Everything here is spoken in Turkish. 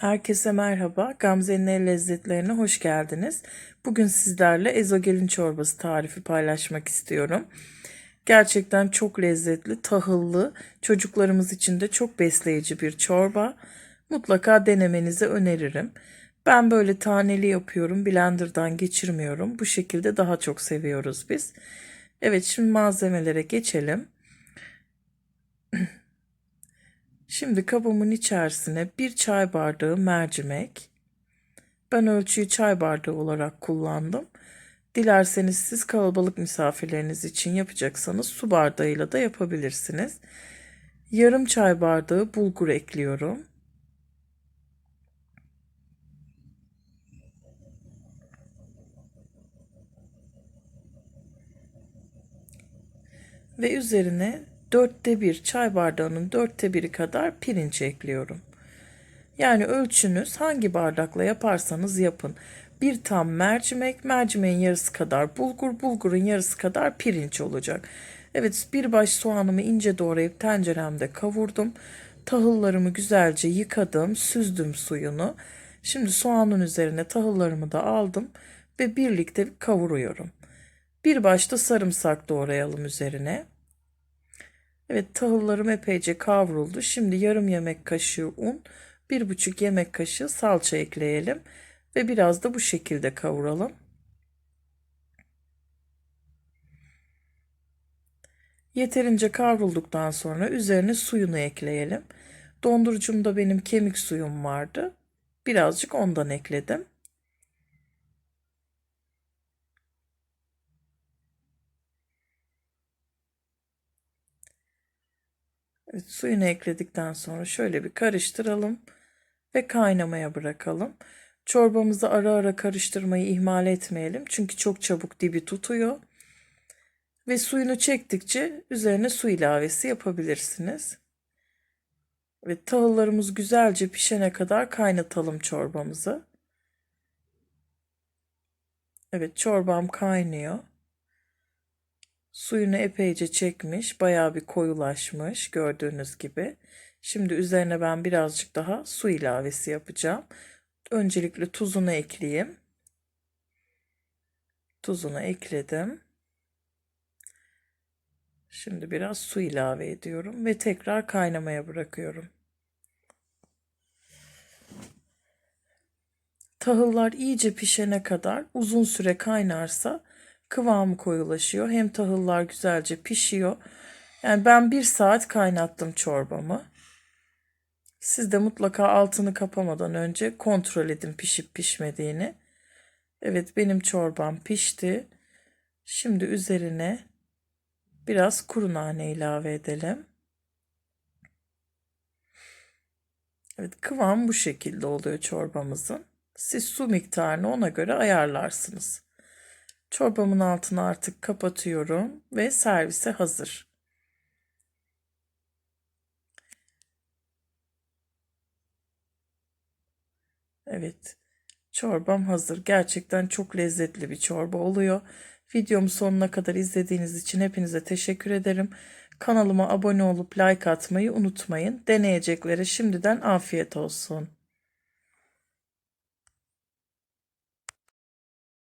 Herkese merhaba. Gamze'nin el lezzetlerine hoş geldiniz. Bugün sizlerle ezogelin çorbası tarifi paylaşmak istiyorum. Gerçekten çok lezzetli, tahıllı, çocuklarımız için de çok besleyici bir çorba. Mutlaka denemenizi öneririm. Ben böyle taneli yapıyorum, blenderdan geçirmiyorum. Bu şekilde daha çok seviyoruz biz. Evet, şimdi malzemelere geçelim. Şimdi kabımın içerisine bir çay bardağı mercimek. Ben ölçüyü çay bardağı olarak kullandım. Dilerseniz siz kalabalık misafirleriniz için yapacaksanız su bardağıyla da yapabilirsiniz. Yarım çay bardağı bulgur ekliyorum. Ve üzerine dörtte bir çay bardağının dörtte biri kadar pirinç ekliyorum. Yani ölçünüz hangi bardakla yaparsanız yapın. Bir tam mercimek, mercimeğin yarısı kadar bulgur, bulgurun yarısı kadar pirinç olacak. Evet bir baş soğanımı ince doğrayıp tenceremde kavurdum. Tahıllarımı güzelce yıkadım, süzdüm suyunu. Şimdi soğanın üzerine tahıllarımı da aldım ve birlikte kavuruyorum. Bir başta sarımsak doğrayalım üzerine. Evet tahıllarım epeyce kavruldu. Şimdi yarım yemek kaşığı un, bir buçuk yemek kaşığı salça ekleyelim ve biraz da bu şekilde kavuralım. Yeterince kavrulduktan sonra üzerine suyunu ekleyelim. Dondurucumda benim kemik suyum vardı. Birazcık ondan ekledim. Evet, suyunu ekledikten sonra şöyle bir karıştıralım ve kaynamaya bırakalım. Çorbamızı ara ara karıştırmayı ihmal etmeyelim. Çünkü çok çabuk dibi tutuyor. Ve suyunu çektikçe üzerine su ilavesi yapabilirsiniz. Ve tahıllarımız güzelce pişene kadar kaynatalım çorbamızı. Evet çorbam kaynıyor. Suyunu epeyce çekmiş, bayağı bir koyulaşmış gördüğünüz gibi. Şimdi üzerine ben birazcık daha su ilavesi yapacağım. Öncelikle tuzunu ekleyeyim. Tuzunu ekledim. Şimdi biraz su ilave ediyorum ve tekrar kaynamaya bırakıyorum. Tahıllar iyice pişene kadar uzun süre kaynarsa kıvamı koyulaşıyor. Hem tahıllar güzelce pişiyor. Yani ben bir saat kaynattım çorbamı. Siz de mutlaka altını kapamadan önce kontrol edin pişip pişmediğini. Evet benim çorbam pişti. Şimdi üzerine biraz kuru nane ilave edelim. Evet kıvam bu şekilde oluyor çorbamızın. Siz su miktarını ona göre ayarlarsınız. Çorbamın altını artık kapatıyorum ve servise hazır. Evet. Çorbam hazır. Gerçekten çok lezzetli bir çorba oluyor. Videomu sonuna kadar izlediğiniz için hepinize teşekkür ederim. Kanalıma abone olup like atmayı unutmayın. Deneyeceklere şimdiden afiyet olsun.